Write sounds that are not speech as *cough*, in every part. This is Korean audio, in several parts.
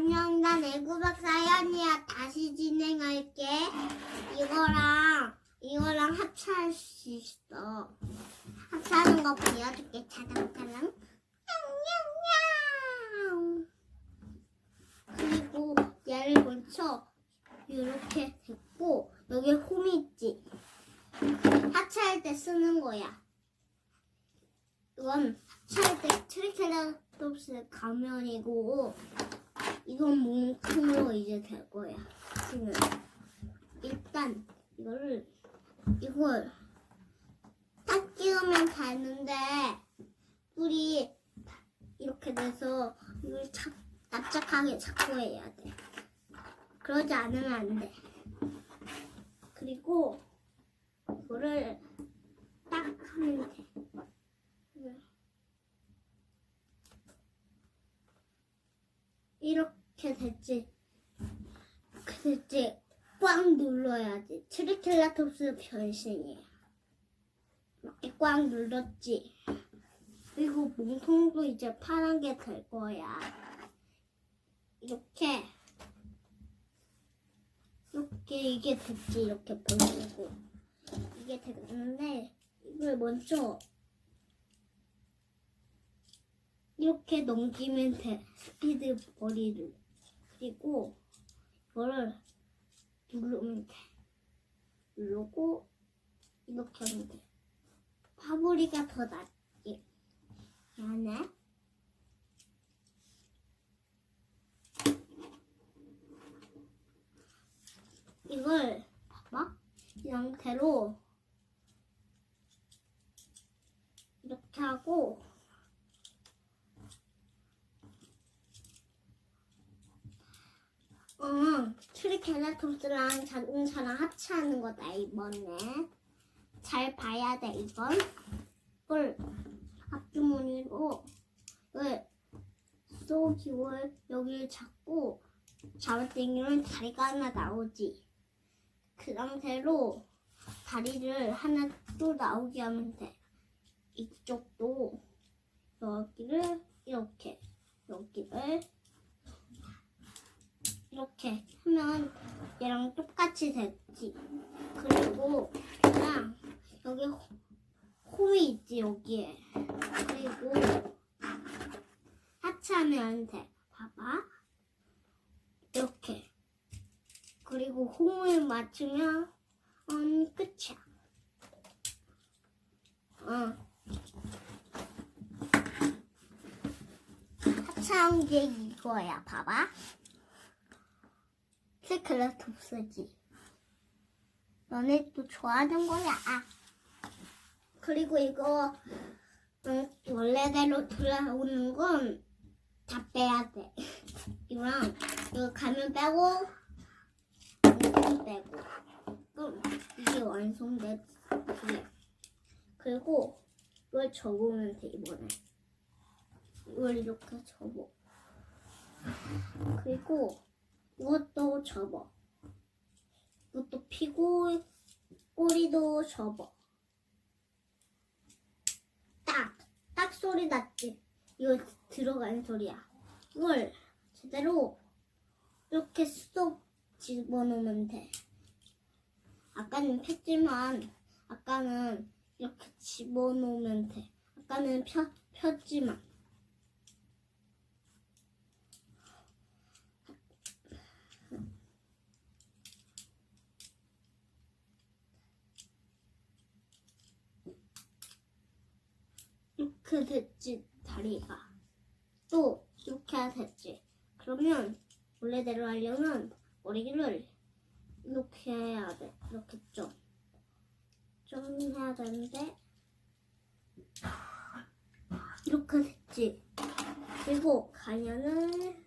안녕, 난 애구박 사연이야. 다시 진행할게. 이거랑, 이거랑 합체할 수 있어. 합체하는 거 보여줄게. 차당차당. 냥냥냥. 그리고 얘를 먼저 이렇게 됐고, 여기 홈이 있지. 합체할 때 쓰는 거야. 이건 합체할 때 트리케라톱스 가면이고, 이건 뭉텅으로 이제 될 거야. 지금 일단 이거를 이걸 딱 끼우면 되는데 우리 이렇게 돼서 이걸 착 납작하게 잡고 해야 돼. 그러지 않으면 안 돼. 그리고 이거를 딱 하면 돼. 이렇게 됐지. 이렇게 됐지. 꽉 눌러야지. 트리켈라톱스 변신이야. 이렇게 꽉 눌렀지. 그리고 몸통도 이제 파란 게 될 거야. 이렇게. 이렇게 이게 됐지. 이렇게 보이고. 이게 됐는데, 이걸 먼저 이렇게 넘기면 돼. 스피드 머리를. 그리고 이거를 누르면 돼. 누르고 이렇게 하면 돼. 파브리가 더 낫지. 미안해. 이걸 봐봐. 이 상태로 이렇게 하고 응, 트리케라톱스랑 자동차랑 합체하는 거다 이번에. 잘 봐야 돼 이건. 이걸 앞주머니로 이걸 쏘기를 여기를 잡고 잡아당기면 다리가 하나 나오지. 그 상태로 다리를 하나 또 나오게 하면 돼. 이쪽도 여기를 이렇게 여기를 이렇게 하면 얘랑 똑같이 됐지. 그리고 그냥 여기 호- 홈이 있지 여기에. 그리고 하체하면 돼. 봐봐. 이렇게. 그리고 홈을 맞추면 음, 끝이야. 어. 하체한 게 이거야. 봐봐. 스클라톱스지. 너네 또 좋아하는 거야. 그리고 이거 응, 원래대로 돌아오는 건 다 빼야 돼. *laughs* 이거랑 이거 가면 빼고 이거 빼고 그럼 이게 완성됐지. 그리고 이걸 접으면 돼 이번에. 이걸 이렇게 접어. 그리고 이것도 접어. 이것도 피고 꼬리도 접어. 딱, 딱 소리 났지. 이거 들어가는 소리야. 이걸 제대로 이렇게 쏙 집어넣으면 돼. 아까는 폈지만, 아까는 이렇게 집어넣으면 돼. 아까는 펴, 폈지만. 이렇게 됐지 다리가 또 이렇게 됐지 그러면 원래대로 하려면 머리를 이렇게 해야 돼. 이렇게 좀좀 해야 되는데 이렇게 됐지 그리고 가면은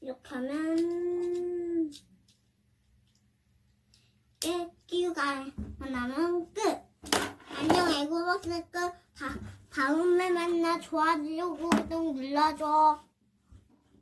이렇게 하면 깨 끼우가 하나면 끝 안녕. 다, 다음에 만나 좋아지려고 구독 눌러줘.